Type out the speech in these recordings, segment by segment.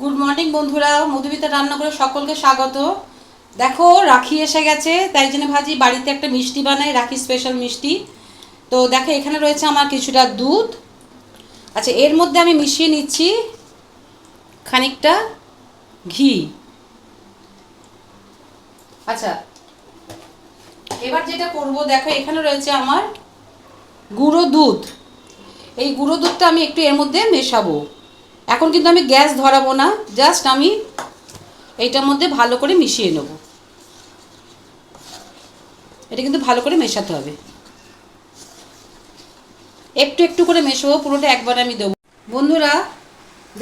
Good morning বন্ধুরা। মধুমিতা রান্না করে সকলকে স্বাগত। দেখো, রাখি এসে গেছে। তাই জন্য ভাজি বাড়িতে একটা মিষ্টি বানাই, রাখি স্পেশাল মিষ্টি। তো দেখো, এখানে রয়েছে আমার কিছুটা দুধ। আচ্ছা এর মধ্যে আমি মিশিয়ে নিচ্ছি খানিকটা ঘি। আচ্ছা এবার যেটা করব, দেখো, এখানে রয়েছে আমার গুঁড়ো দুধ। এই গুঁড়ো দুধটা আমি একটু এর মধ্যে মেশাবো। এখন কিন্তু আমি গ্যাস ধরাবো না, জাস্ট আমি এইটার মধ্যে ভালো করে মিশিয়ে নেব। এটা কিন্তু ভালো করে মেশাতে হবে। একটু একটু করে মেশাবো, পুরোটা একবার আমি দেবো। বন্ধুরা,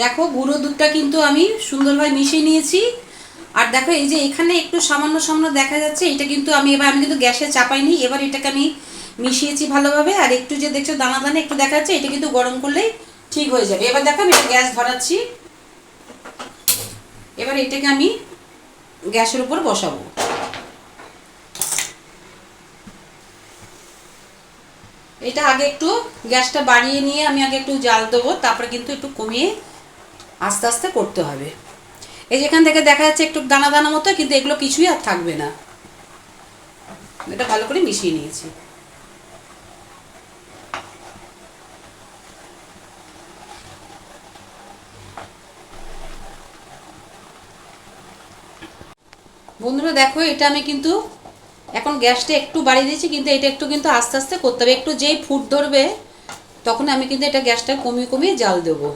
দেখো গুঁড়ো দুধটা কিন্তু আমি সুন্দরভাবে মিশিয়ে নিয়েছি। আর দেখো এই যে এখানে একটু সামান্য সামান্য দেখা যাচ্ছে, এটা কিন্তু আমি এবার আমি কিন্তু গ্যাসে চাপাইনি, এবার এটাকে আমি মিশিয়েছি ভালোভাবে। আর একটু যে দেখছ দানা দানা একটু দেখা যাচ্ছে, এটা কিন্তু গরম করলেই ঠিক হয়ে যাবে। এবার দেখো আমি গ্যাস ধরাচ্ছি। এবার এটাকে আমি গ্যাসের উপর বসাবো। এটা আগে একটু গ্যাসটা বাড়িয়ে নিয়ে আমি আগে একটু জাল দেবো, তারপরে কিন্তু একটু কমিয়ে আস্তে আস্তে করতে হবে। এই যেখান থেকে দেখা যাচ্ছে একটু দানা দানা মতো, কিন্তু এগুলো কিছুই আর থাকবে না। এটা ভালো করে মিশিয়ে নিয়েছি। বন্ধুরা দেখো, এটা আমি কিন্তু এখন গ্যাসটা একটু বাড়িয়ে দিয়েছি, কিন্তু এটা একটু কিন্তু আস্তে আস্তে করতে হবে। একটু যেই ফুট ধরবে, তখন আমি কিন্তু এটা গ্যাসটা কমিয়ে কমিয়ে জাল দেবো।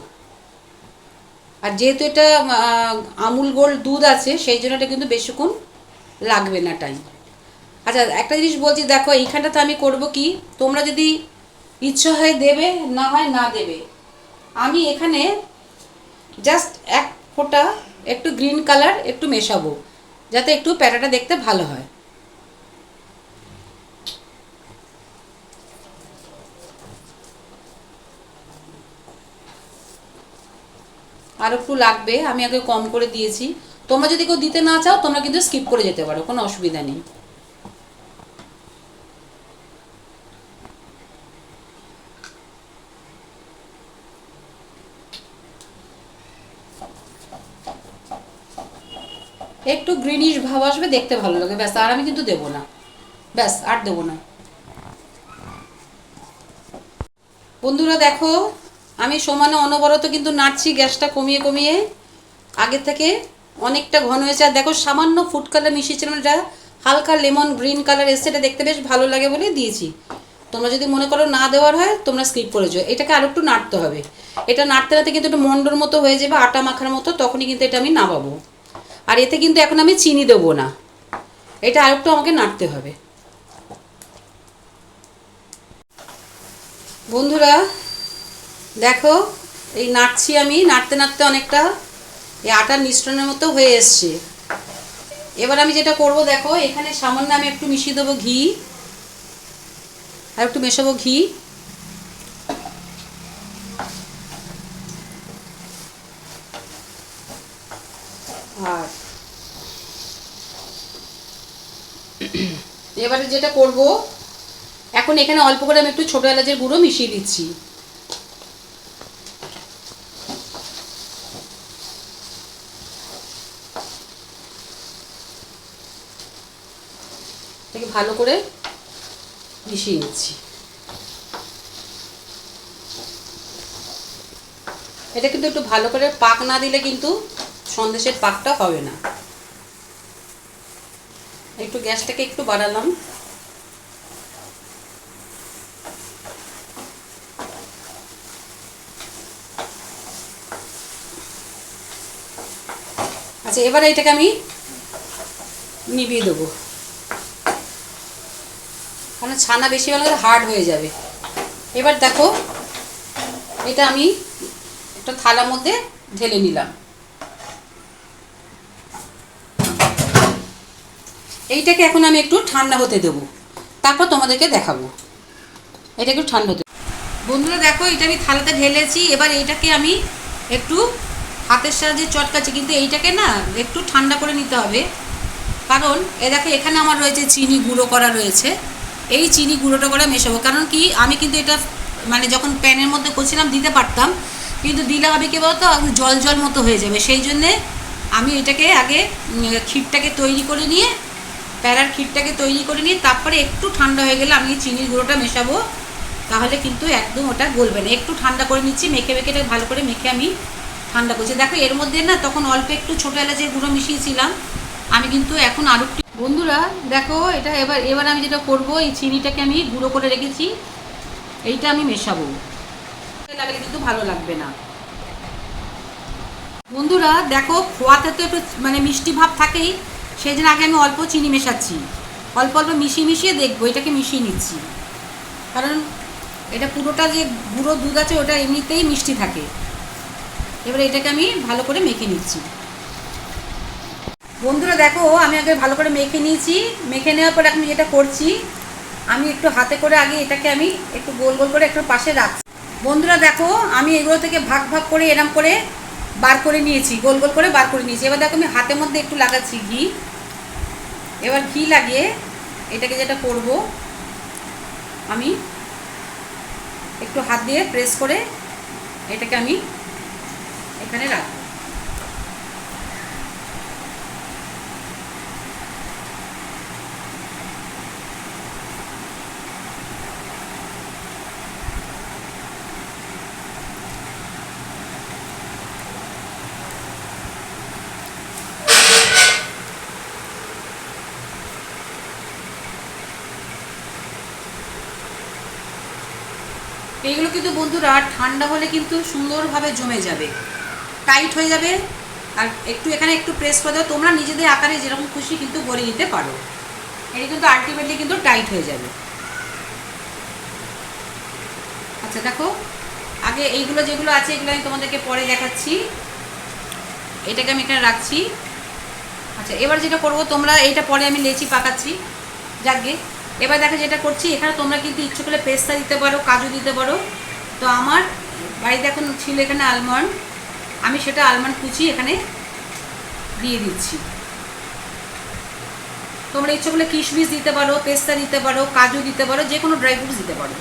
আর যেহেতু এটা আমুল গোল্ড দুধ আছে, সেই জন্য এটা কিন্তু বেশিক্ষণ লাগবে না টাইম আচ্ছা একটা জিনিস বলছি, দেখো, এইখানটাতে আমি করব কি, তোমরা যদি ইচ্ছা হয় দেবে, না হয় না দেবে। আমি এখানে জাস্ট এক ফোঁটা একটু গ্রিন কালার একটু মেশাবো। যাতে একটু প্যাটাটা দেখতে ভালো হয়। আর একটু লাগবে, আমি আগে কম করে দিয়েছি। তোমরা যদি কেউ দিতে না চাও, তোমরা কিন্তু স্কিপ করে যেতে পারো, কোনো অসুবিধা নেই। একটু গ্রিনিশ ভাব আসবে, দেখতে ভালো লাগে, ব্যাস, আর আমি কিন্তু দেবো না। ব্যাস, আর দেবো না। বন্ধুরা দেখো, আমি সমানে অনবরত কিন্তু নাড়ছি গ্যাসটা কমিয়ে কমিয়ে। আগে থেকে অনেকটা ঘন হয়েছে। আর দেখো, সামান্য ফুড কালার মিশিয়েছিলাম, এটা হালকা লেমন গ্রিন কালার এসছে, এটা দেখতে বেশ ভালো লাগে বলে দিয়েছি। তোমরা যদি মনে করো না দেওয়ার হয়, তোমরা স্কিপ করেছ এটাকে আর একটু নাড়তে হবে। এটা নাড়তে নাড়তে কিন্তু একটু মন্ডর মতো হয়ে যাবে, আটা মাখার মতো, তখনই কিন্তু এটা আমি নামাবো। আর এতে কিন্তু এখন আমি চিনি দেবো না। এটা আর একটু আমাকে নাড়তে হবে। বন্ধুরা, দেখো, এই নাড়ছি আমি, নাড়তে নাড়তে অনেকটা এই আটার মিশ্রণের মতো হয়ে এসছে। এবার আমি যেটা করব, দেখো, এখানে সামান্য আমি একটু মিশিয়ে দেবো ঘি, আর একটু মেশাবো ঘি। আর এবারে যেটা করব, এখন এখানে অল্প করে আমি একটু ছোটো এলাচের গুঁড়ো মিশিয়ে দিচ্ছি। ভালো করে মিশিয়ে নিচ্ছি। এটা কিন্তু একটু ভালো করে পাক না দিলে কিন্তু সন্দেশের পাকটা হবে না। একটু গ্যাসটাকে একটু বাড়ালাম। আচ্ছা এবারে এটাকে আমি নিভিয়ে দেবো। কারণ ছানা বেশি হলে হার্ড হয়ে যাবে। এবার দেখো, এটা আমি একটা থালার মধ্যে ঢেলে নিলাম। এইটাকে এখন আমি একটু ঠান্ডা হতে দেবো। তারপর তোমাদেরকে দেখাবো। এটা একটু ঠান্ডা হতে বন্ধুরা দেখো, এটা আমি থালাতে ঢেলেছি। এবার এইটাকে আমি একটু হাতের সাহায্যে চটকাচ্ছি। কিন্তু এইটাকে না একটু ঠান্ডা করে নিতে হবে। কারণ এ দেখো, এখানে আমার রয়েছে চিনি গুঁড়ো করা রয়েছে। এই চিনি গুঁড়োটা করে মেশাবো। কারণ কি, আমি কিন্তু এটা মানে যখন প্যানের মধ্যে করছিলাম, দিতে পারতাম। কিন্তু দিলে হবে কি বলতো? জল জল মতো হয়ে যাবে। সেই জন্যে আমি এটাকে আগে ক্ষীরটাকে তৈরি করে নিয়ে প্যারার ক্ষীরটাকে তৈরি করে নিয়ে তারপরে একটু ঠান্ডা হয়ে গেলে আমি চিনির গুঁড়োটা মেশাবো। তাহলে কিন্তু একদম ওটা গলবে না। একটু ঠান্ডা করে নিচ্ছি, মেখে মেখে এটা ভালো করে মেখে আমি ঠান্ডা করছি। দেখো, এর মধ্যে না তখন অল্প একটু ছোটো এলাচের গুঁড়ো মিশিয়েছিলাম। আমি কিন্তু এখন আরও বন্ধুরা, দেখো, এটা এবার এবার আমি যেটা করব, এই চিনিটাকে আমি গুঁড়ো করে রেখেছি। এইটা আমি মেশাবো। লাগলে কিন্তু ভালো লাগবে না। বন্ধুরা, দেখো, খোয়াতে তো একটু মানে মিষ্টি ভাব থাকেই। জন্য আগে আমি অল্প চিনি মেশাচ্ছি। অল্প অল্প মিশিয়ে মিশিয়ে দেখব, এটাকে মিশিয়ে নিচ্ছি। কারণ এটা পুরোটা যে গুঁড়ো দুধ আছে, ওটা এমনিতেই মিষ্টি থাকে। এবারে এটাকে আমি ভালো করে মেখে নিচ্ছি। বন্ধুরা দেখো, আমি আগে ভালো করে মেখে নিয়েছি। মেখে নেওয়ার পর এখন যেটা করছি, আমি একটু হাতে করে আগে এটাকে আমি একটু গোল গোল করে একটু পাশে রাখছি। বন্ধুরা দেখো, আমি এগুলো থেকে ভাগ ভাগ করে এরম করে বার করে নিয়েছি, গোল গোল করে বার করে নিয়েছি। এবার দেখো আমি হাতের মধ্যে একটু লাগাচ্ছি ঘি। এবার ঘি লাগে এটাকে যেটা করব, আমি একটু হাত দিয়ে প্রেস করে এটাকে আমি এখানে রাখব। এইগুলো কিন্তু বন্ধুরা, ঠান্ডা হলে কিন্তু সুন্দরভাবে জমে যাবে। টাইট হয়ে যাবে। আর একটু এখানে একটু প্রেস করে দাও। তোমরা নিজেদের আকারে যেরকম খুশি কিন্তু গড়ে নিতে পারো। এটা কিন্তু আলটিমেটলি কিন্তু টাইট হয়ে যাবে। আচ্ছা দেখো। আগে এইগুলো যেগুলো আছে, এগুলো আমি তোমাদেরকে পরে দেখাচ্ছি। এটাকে আমি এখানে রাখছি। আচ্ছা এবার যেটা করব, তোমরা এইটা পরে আমি লেচি পাকাচ্ছি। যাকে এবার দেখা যেটা করছি, এখানে তোমরা কিন্তু ইচ্ছে করলে পেস্তা দিতে পারো, কাজু দিতে পারো। তো আমার বাড়িতে এখন ছিল এখানে আলমন্ড। আমি সেটা আলমন্ড কুচি এখানে দিয়ে দিচ্ছি। তোমরা ইচ্ছে করলে কিশমিশ দিতে পারো, পেস্তা দিতে পারো, কাজু দিতে পারো যে কোনো ড্রাই ফ্রুটস দিতে পারো।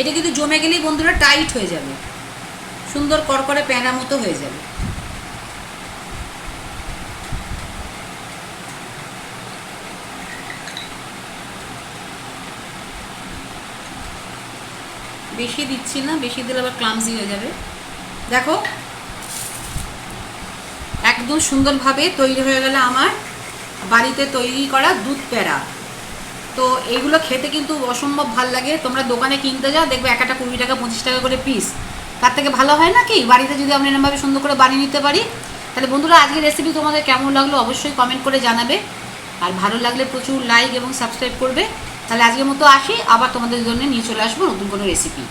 এটা কিন্তু জমে গেলেই বন্ধুরা টাইট হয়ে যাবে। সুন্দর করকরে প্যানা মতো হয়ে যাবে। বেশি দিচ্ছি না, বেশি দিলে আবার ক্লামজি হয়ে যাবে। দেখো, একদম সুন্দরভাবে তৈরি হয়ে গেল আমার বাড়িতে তৈরি করা দুধ প্যাড়া তো এইগুলো খেতে কিন্তু অসম্ভব ভালো লাগে। তোমরা দোকানে কিনতে যাও, দেখবে এক একটা কুড়ি টাকা, পঁচিশ টাকা করে পিস তার থেকে ভালো হয় না কি? বাড়িতে যদি আমরা এরমভাবে সুন্দর করে বানিয়ে নিতে পারি, তাহলে বন্ধুরা আজকের রেসিপি তোমাদের কেমন লাগল অবশ্যই কমেন্ট করে জানাবে। আর ভালো লাগলে প্রচুর লাইক এবং সাবস্ক্রাইব করবে। তাহলে আজকের মতো আসি, আবার তোমাদের জন্য নিয়ে চলে আসব নতুন কোনো রেসিপি